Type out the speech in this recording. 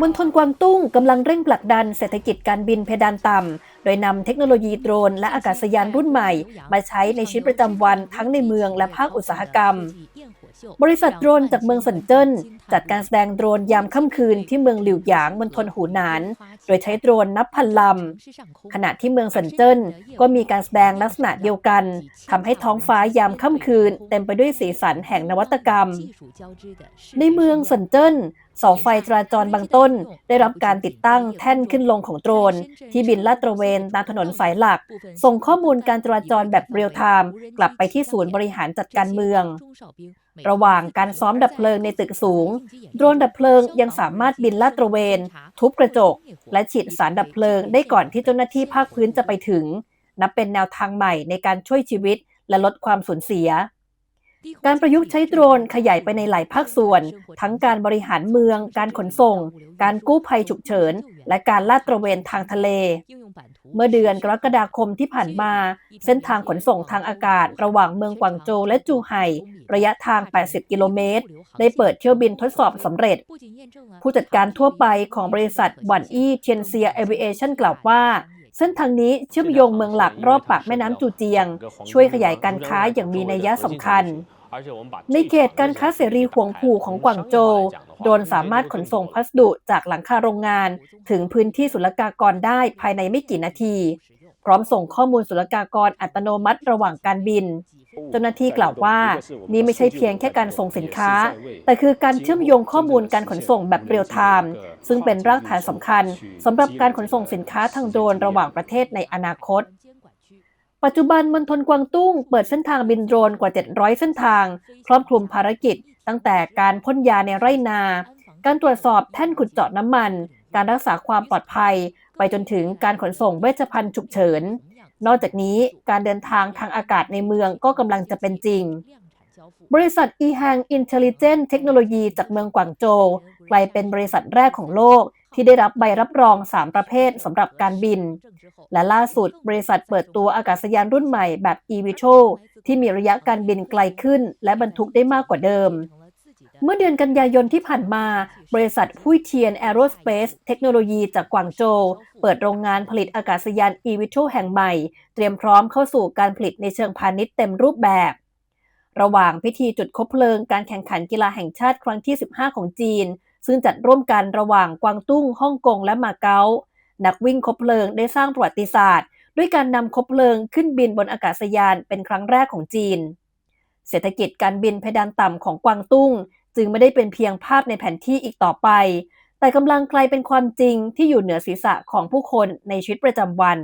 มณฑลกวางตุ้งกำลังเร่งผลักดันเศรษฐกิจการบินเพดานต่ำ โดยนำเทคโนโลยีโดรนและอากาศยานรุ่นใหม่ มาใช้ในชีวิตประจำวันทั้งในเมืองและภาคอุตสาหกรรม บริษัทโดรนจากเมืองเซินเจิ้น จัดการแสดงโดรนยามค่ำคืนที่เมืองหลิวหยางมณฑลหูหนาน โดยใช้โดรนนับพันลำ ขณะที่เมืองเซินเจิ้นก็มีการแสดงลักษณะเดียวกันทำให้ท้องฟ้ายามค่ำคืน เต็มไปด้วยสีสันแห่งนวัตกรรม ในเมืองเซินเจิ้น เสาไฟจราจรบางต้น ได้รับการติดตั้งแท่นขึ้นลงของโดรน ที่บินลาดตระเวนตามถนนสายหลัก ส่งข้อมูลการจราจรแบบเรียลไทม์กลับไปที่ศูนย์บริหารจัดการเมือง ระหว่างการซ้อมดับเพลิงในตึกสูง โดรนดับเพลิงยังสามารถบินลาดตระเวน ทุบกระจก และฉีดสารดับเพลิงได้ก่อนที่เจ้าหน้าที่ภาคพื้นจะไปถึง นับเป็นแนวทางใหม่ในการช่วยชีวิตและลดความสูญเสีย การประยุกต์ใช้โดรนขยายไปในหลายภาคส่วน ทั้งการบริหารเมือง การขนส่ง การกู้ภัยฉุกเฉิน และการลาดตระเวนทางทะเล เมื่อเดือนกรกฎาคมที่ผ่านมา เส้นทางขนส่งทางอากาศ ระหว่างเมืองกวางโจวและจูไห่ระยะทาง 80 กิโลเมตร ได้เปิดเที่ยวบินทดสอบสำเร็จ ผู้จัดการทั่วไปของบริษัทหวันอี้เทียนเซียเอเวเอชั่นกล่าวว่าเส้นทางนี้เชื่อมโยงเมืองหลักรอบปากแม่น้ำจูเจียง ช่วยขยายการค้าอย่างมีนัยยะสำคัญ ในเขตการค้าเสรีหวงผู่ของกวางโจวโดรนสามารถขนส่งพัสดุจากหลังคาโรงงาน ถึงพื้นที่ศุลกากรได้ภายในไม่กี่นาที พร้อมส่งข้อมูลศุลกากรอัตโนมัติระหว่างการบิน เจ้าหน้าที่กล่าวว่า นี่ไม่ใช่เพียงแค่การส่งสินค้า แต่คือการเชื่อมโยงข้อมูลการขนส่งแบบเรียลไทม์ซึ่งเป็นรากฐานสำคัญสำหรับการขนส่งสินค้าทางโดรนระหว่างประเทศในอนาคต ปัจจุบันมณฑลกวางตุ้งเปิดเส้นทางบินโดรนกว่า 700 เส้นทาง ครอบคลุมภารกิจ ตั้งแต่การพ่นยาในไร่นา การตรวจสอบแท่นขุดเจาะน้ำมัน การรักษาความปลอดภัย ไปจนถึงการขนส่งเวชภัณฑ์ฉุกเฉิน นอกจากนี้การเดินทางทางอากาศในเมืองก็กำลังจะเป็นจริง บริษัท e h a n g Intelligent Technology จากเมืองกวางโจวกลายเป็นบริษัทแรกของโลก ที่ได้รับใบรับรอง 3 ประเภทสำหรับการบิน และล่าสุดบริษัทเปิดตัวอากาศยานรุ่นใหม่แบบ eVTO ที่มีระยะการบินไกลขึ้น และบรรทุกได้มากกว่าเดิม เมื่อเดือนกันยายนที่ผ่านมา บริษัทพุยเทียนแอโรสเปซเทคโนโลยีจากกวางโจวเปิดโรงงานผลิตอากาศยาน eVTO แห่งใหม่ เตรียมพร้อมเข้าสู่การผลิตในเชิงพาณิชย์เต็มรูปแบบระหว่างพิธีจุดคบเพลิงการแข่งขันกีฬาแห่งชาติครั้งที่ 15 ของจีน ซึ่งจัดร่วมกันระหว่างกวางตุ้งฮ่องกงและมาเก๊า นักวิ่งคบเพลิงได้สร้างประวัติศาสตร์ ด้วยการนำคบเพลิงขึ้นบินบนอากาศยานเป็นครั้งแรกของจีน เศรษฐกิจการบินเพดานต่ำของกวางตุ้ง จึงไม่ได้เป็นเพียงภาพในแผนที่อีกต่อไป แต่กำลังกลายเป็นความจริงที่อยู่เหนือศีรษะของผู้คนในชีวิตประจำวัน